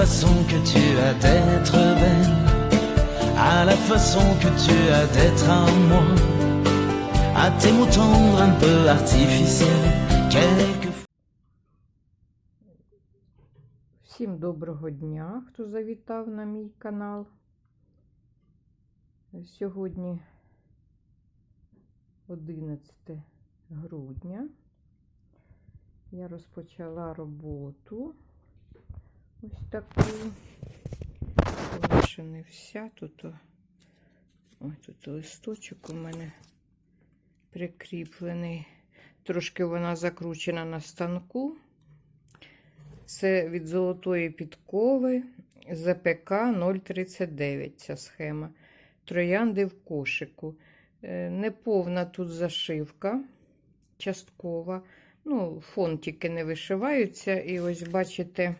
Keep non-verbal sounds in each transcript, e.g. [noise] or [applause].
façon que tu as d'être belle, à la façon que tu as d'être à moi, à tes mots tendres un peu artificiels, quelquefois. Всім доброго дня, хто завітав на мій канал. Сьогодні 11 грудня. Я розпочала роботу. Ось таку. Ще не вся. Тут, ось тут листочок у мене прикріплений. Трошки вона закручена на станку. Це від золотої підкови ЗПК 039 ця схема. Троянди в кошику. Е, Неповна тут зашивка, часткова. Ну, фонтики не вишиваються. І ось бачите,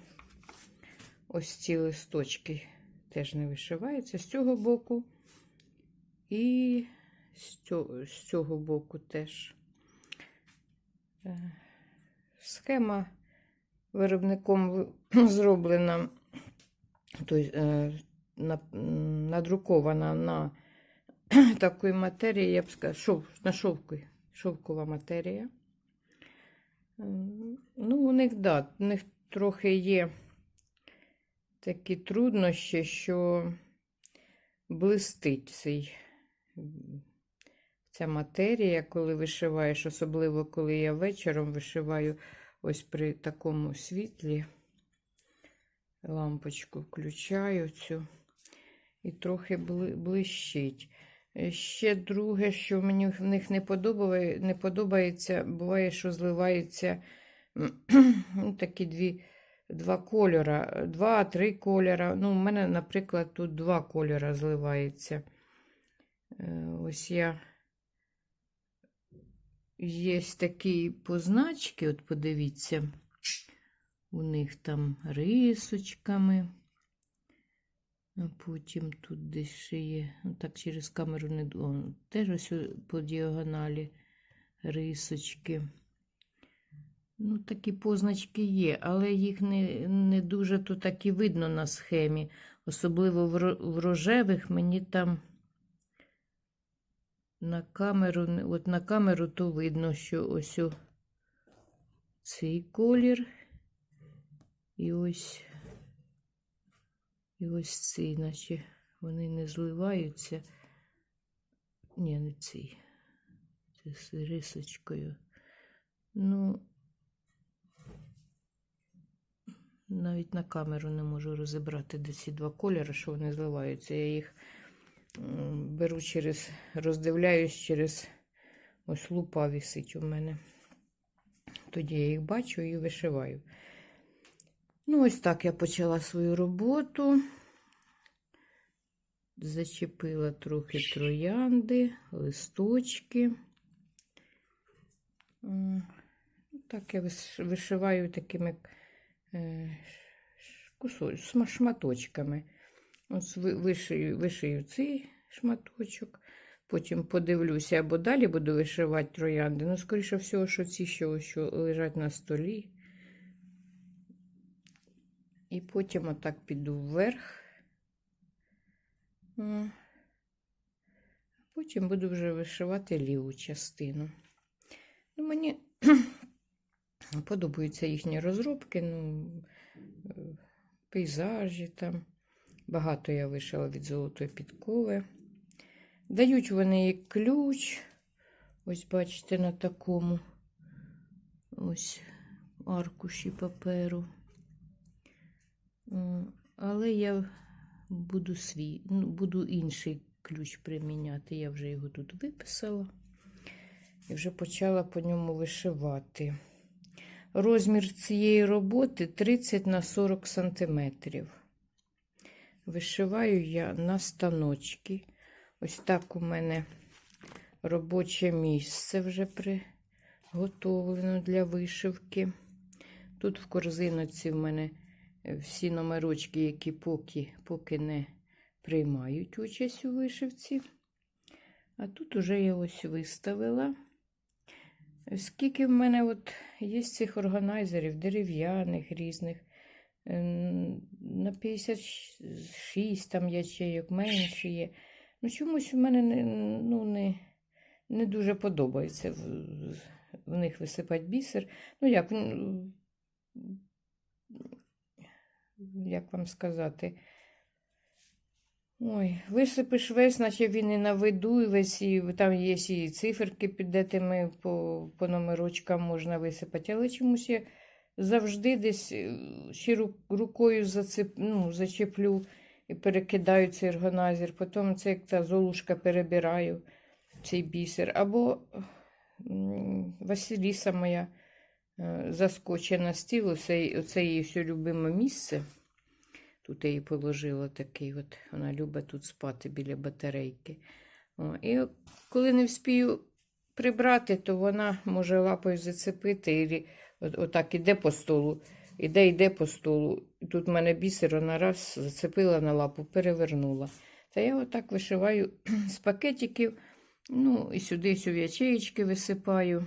ось ці листочки теж не вишиваються з цього боку. І з цього, боку теж. Е, Схема виробником [clears throat] зроблена, тобто, надрукована на [clears throat] такої матерії, я б сказала, шов, на шовку, шовкова матерія. Ну, у них, да, у них трохи є такі труднощі, що блистить цей, ця матерія, коли вишиваєш, особливо коли я вечором вишиваю ось при такому світлі. Лампочку включаю цю і трохи блищить. Ще друге, що мені в них не подобає, не подобається, буває, що зливаються [clears throat] ну, такі дві, два кольора, два-три кольора. Ну, у мене, наприклад, тут два кольора зливається. Е, Ось я є такі позначки, от подивіться, у них там рисочками. А потім тут десь ще є. Ну, так через камеру не о, теж ось по діагоналі рисочки. Ну, такі позначки є, але їх не, не дуже то так і видно на схемі. Особливо в, в рожевих мені там на камеру, от на камеру то видно, що ось о цей колір. І ось і ось цей, наче вони не зливаються. Ні, не цей. Це з рисочкою. Ну, навіть на камеру не можу розібрати, де ці два кольори, що вони зливаються. Я їх беру через, роздивляюсь через ось лупа висить у мене. Тоді я їх бачу і вишиваю. Ну, ось так я почала свою роботу. Зачепила трохи троянди, листочки. Так я вишиваю такими шматочками. Ось вишию, вишию цей шматочок, потім подивлюся, або далі буду вишивати троянди. Ну, скоріше всього, що ці, що, що лежать на столі. І потім отак піду вверх. Потім буду вже вишивати ліву частину. Ну, мені подобаються їхні розробки, ну, е, пейзажі там. Багато я вишила від золотої підкови. Дають вони ключ. Ось бачите, на такому ось аркуші паперу. Але я буду свій, ну, буду інший ключ приміняти. Я вже його тут виписала і вже почала по ньому вишивати. Розмір цієї роботи 30 на 40 сантиметрів. Вишиваю я на станочки. Ось так у мене робоче місце вже приготовлено для вишивки. Тут в корзиноці в мене всі номерочки, які поки, поки не приймають участь у вишивці. А тут уже я ось виставила. Скільки в мене от є цих органайзерів, дерев'яних різних. е, на 56 там ячейок менше є. Ну, чомусь в мене не, ну, не, не дуже подобається в, в них висипати бісер. Ну, як, як вам сказати? Ой, висипиш весь, наче він і на виду, і весь, і там є і циферки, під де тими по, по номерочкам можна висипати, але чомусь я завжди десь е, ще рукою зацеп, ну, зачеплю і перекидаю цей органайзер, потім це як та золушка перебираю цей бісер. Або Василіса моя е, заскочить на стіл, оце, оце її все любиме місце. Тут я її положила такий, от вона любить тут спати біля батарейки. О, і коли не вспію прибрати, то вона може лапою зацепити і от, отак іде по столу, іде, йде по столу. Тут в мене бісер, вона раз зацепила на лапу, перевернула. Та я отак вишиваю [clears throat] з пакетиків, ну і сюди сю в ячеїчки висипаю.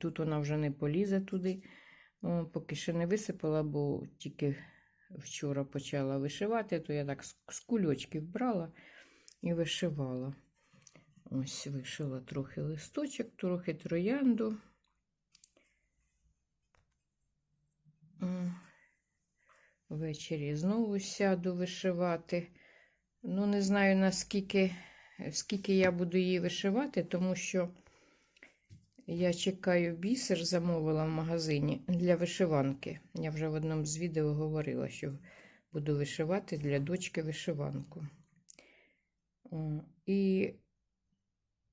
Тут вона вже не полізе туди. О, поки ще не висипала, бо тільки вчора почала вишивати, то я так з кульочків брала і вишивала. Ось вишила трохи листочок, трохи троянду. Ввечері знову сяду вишивати. Ну, не знаю, наскільки скільки я буду її вишивати, тому що я чекаю бісер, замовила в магазині для вишиванки. Я вже в одному з відео говорила, що буду вишивати для дочки вишиванку. І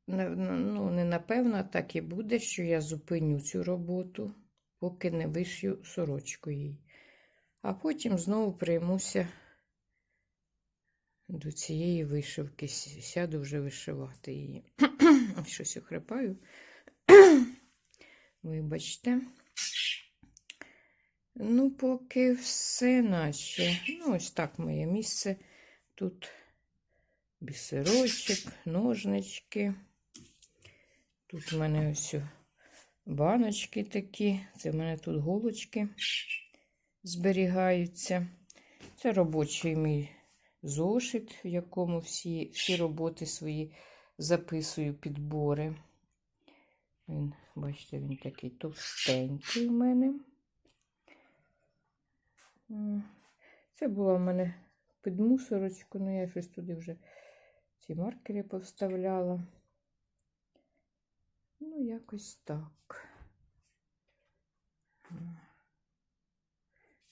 ну, не напевно, так і буде, що я зупиню цю роботу, поки не вишью сорочку їй. А потім знову приймуся до цієї вишивки. Сяду вже вишивати її. [clears throat] Щось охрипаю. [clears throat] Вибачте. Ну, поки все наче. Ну, ось так моє місце. Тут бісерочок, ножнички. Тут в мене ось баночки такі. Це в мене тут голочки зберігаються. Це робочий мій зошит, в якому всі, всі роботи свої записую підбори. Він, бачите, він такий товстенький в мене. Це була в мене під мусорочку, ну я щось туди вже ці маркери повставляла. Ну, якось так.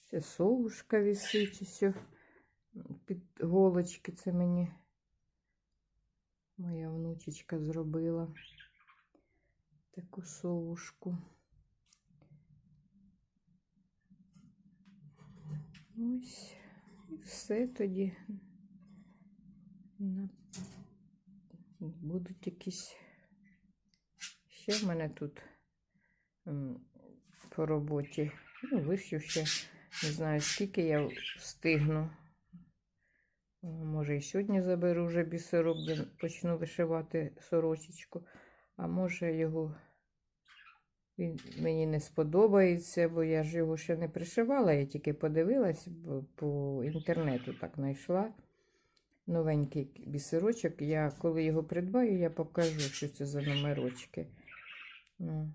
Це совушка висить ось під голочки. Це мені моя внучечка зробила таку совушку. Ось і все тоді. Будуть якісь. Ще в мене тут по роботі. Ну, вишив ще не знаю, скільки я встигну. Може, і сьогодні заберу вже бісерок, почну вишивати сорочечку. А може його він мені не сподобається, бо я ж його ще не пришивала, я тільки подивилась по інтернету так знайшла. Новенький бісерочок. Я коли його придбаю, я покажу, що це за номерочки. Ну,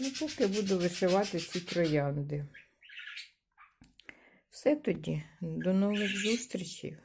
ну поки буду вишивати ці троянди. Все тоді. До нових зустрічей.